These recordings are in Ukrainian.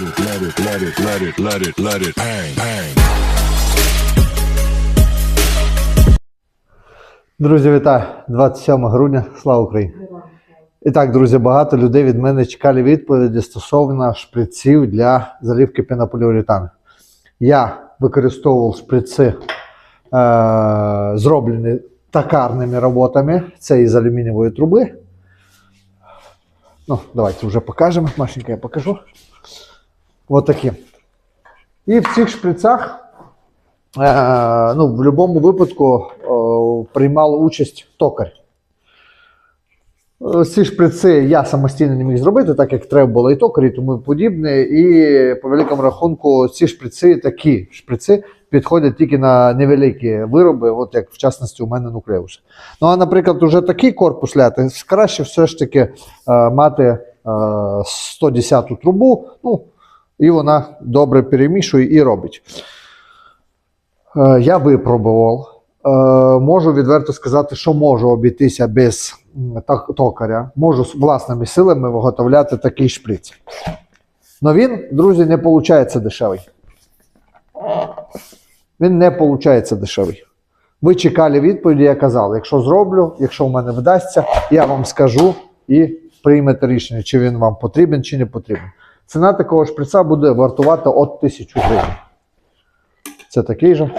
let it, let it, let it, let it, let it bang, bang. Друзі, вітаю! 27 грудня, слава Україні! І так, друзі, багато людей від мене чекали відповіді стосовно шприців для заливки пенополіуретану. Я використовував шприци, е, зроблені токарними роботами. Це із алюмінієвої труби. Ну, давайте вже покажемо. Машенька, я покажу. Ось такі. І в цих шприцах Е, ну, в будь-якому випадку е, приймав участь токар. Е, Ці шприци я самостійно не міг зробити, так як треба було і токар, і тому подібне. І по великому рахунку ці шприци, такі шприци, підходять тільки на невеликі вироби, от як в частності у мене нуклеус. Ну а, наприклад, уже такий корпус ляти, краще все ж таки мати е, 110 трубу, ну, і вона добре перемішує і робить. Е, Я випробував. Е, Можу відверто сказати, що можу обійтися без токаря. Можу власними силами виготовляти такий шприц. Но він, друзі, не виходить дешевий. Він не виходить дешевий. Ви чекали відповіді, я казав, якщо зроблю, якщо в мене вдасться, я вам скажу і приймете рішення, чи він вам потрібен, чи не потрібен. Ціна такого шприца буде вартувати от 1000 гривень. Це такий же.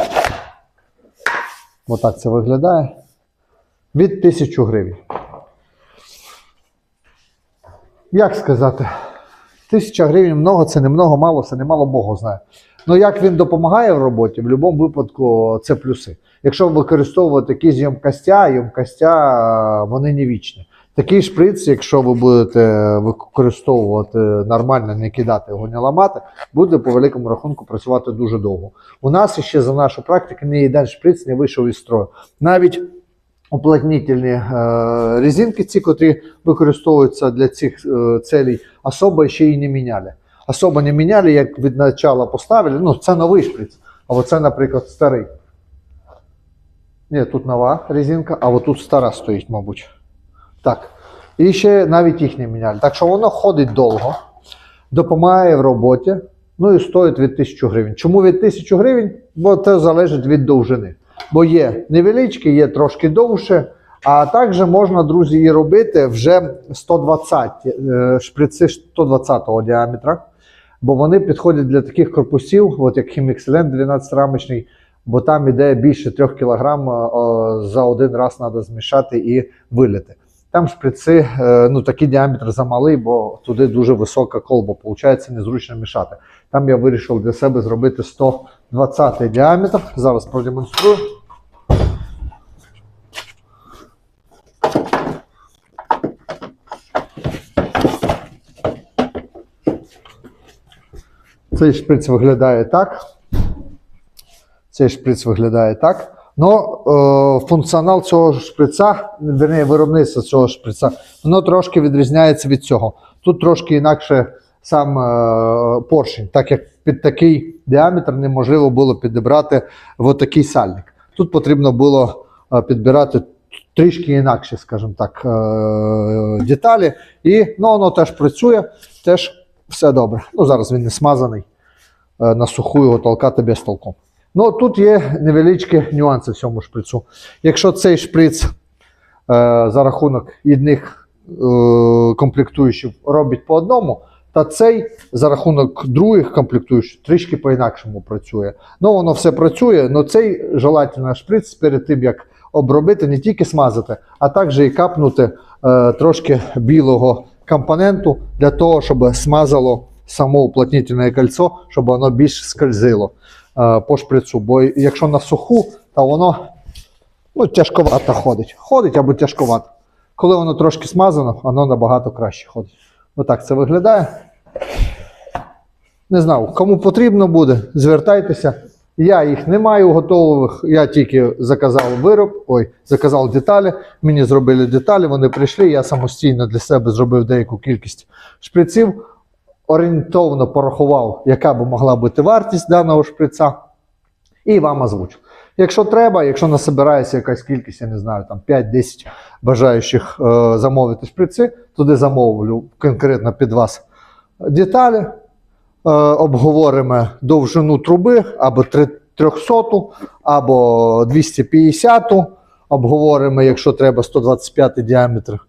Отак це виглядає. Від 1000 гривень. Як сказати? 1000 гривень много, це не много, мало, це не мало Богу знає. Ну як він допомагає в роботі, в будь-якому випадку це плюси. Якщо використовувати якісь ємкостя, ємкостя вони не вічні. Такий шприц, якщо ви будете використовувати нормально, не кидати його, не ламати, буде по великому рахунку працювати дуже довго. У нас ще за нашу практику ні один шприц не вийшов із строю. Навіть уплотнительні е, резинки, ці, котрі використовуються для цих е, целей, особо ще й не міняли. Особо не міняли, як від начала поставили. Ну, це новий шприц. А оце, наприклад, старий. Ні, тут нова резинка, а от тут стара стоїть, мабуть. Так. І ще навіть їх не міняли. Так що воно ходить довго, допомагає в роботі, ну і стоїть від 1000 гривень. Чому від 1000 гривень? Бо це залежить від довжини. Бо є невеличкі, є трошки довше. А також можна, друзі, і робити вже 120 е, шприци 120 діаметра, бо вони підходять для таких корпусів, от як Хімікселен 12-рамочний, бо там іде більше 3 кг за один раз треба змішати і вилити. Там шприци, е, ну такий діаметр замалий, бо туди дуже висока колба, виходить, незручно мішати. Там я вирішив для себе зробити 120 діаметр. Зараз продемонструю. Цей шприц виглядає так. Цей шприц виглядає так. Ну, е, функціонал цього шприца, верніше, виробництво цього шприца, воно трошки відрізняється від цього. Тут трошки інакше сам е, поршень, так як під такий діаметр неможливо було підібрати в такий сальник. Тут потрібно було е, підбирати трішки інакше, скажімо так, е, деталі. І ну, воно теж працює, теж все добре. Ну, зараз він не смазаний. Е, на суху його толкати без толку. Ну, тут є невеличкі нюанси в цьому шприцу. Якщо цей шприц е, за рахунок одних е, комплектуючих робить по одному, то цей за рахунок других комплектуючих трішки по-інакшому працює. Ну, воно все працює, але цей желательно шприц перед тим, як обробити, не тільки смазати, а також і капнути е, трошки білого компоненту для того, щоб смазало само уплотнительне кольцо, щоб воно більш скользило е, по шприцу. Бо якщо на суху, то воно ну, тяжковато ходить. Ходить або тяжковато. Коли воно трошки смазано, воно набагато краще ходить. Отак це виглядає. Не знаю, кому потрібно буде, звертайтеся. Я їх не маю готових, я тільки заказав вироб, ой, заказав деталі. Мені зробили деталі, вони прийшли. Я самостійно для себе зробив деяку кількість шприців орієнтовно порахував, яка би могла бути вартість даного шприца, і вам озвучу. Якщо треба, якщо насобирається якась кількість, я не знаю, там 5-10 бажаючих е, замовити шприци, туди замовлю конкретно під вас деталі. Е, обговоримо довжину труби або 3 300, або 250. Обговоримо, якщо треба 125 діаметр. Е,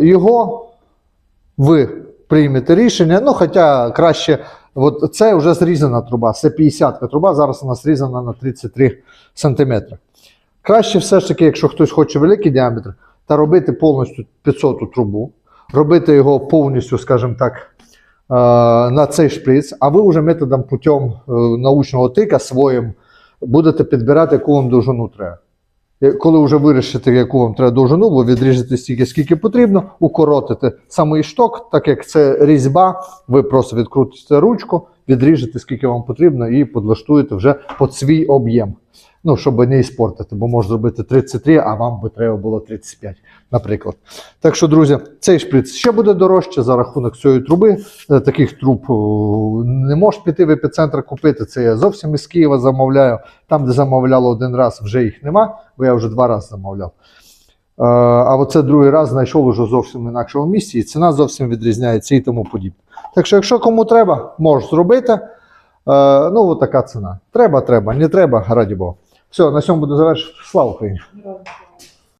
його ви приймете рішення. Ну, хоча краще, от це вже зрізана труба, це 50-ка труба, зараз вона зрізана на 33 см. Краще все ж таки, якщо хтось хоче великий діаметр, та робити повністю 500 трубу, робити його повністю, скажімо так, е, на цей шприц, а ви вже методом путем е, научного тика своїм будете підбирати, яку вам довжину треба. Е, Коли вже вирішите, яку вам треба довжину, бо відріжете стільки, скільки потрібно, укоротите самий шток, так як це різьба, ви просто відкрутите ручку, відріжете, скільки вам потрібно, і подлаштуєте вже під свій об'єм. Ну, щоб не іспортити, бо може зробити 33, а вам би треба було 35, наприклад. Так що, друзі, цей шприц ще буде дорожче за рахунок цієї труби. Е, Таких труб не можеш піти в епіцентр купити. Це я зовсім із Києва замовляю. Там, де замовляло один раз, вже їх нема, бо я вже два рази замовляв. Е, А оце другий раз знайшов уже зовсім інакшому місці, і ціна зовсім відрізняється і тому подібне. Так що, якщо кому треба, можеш зробити. Е, Ну, така ціна. Треба, треба, не треба, раді Бога. Все, на цьому буду завершити. Слава слава.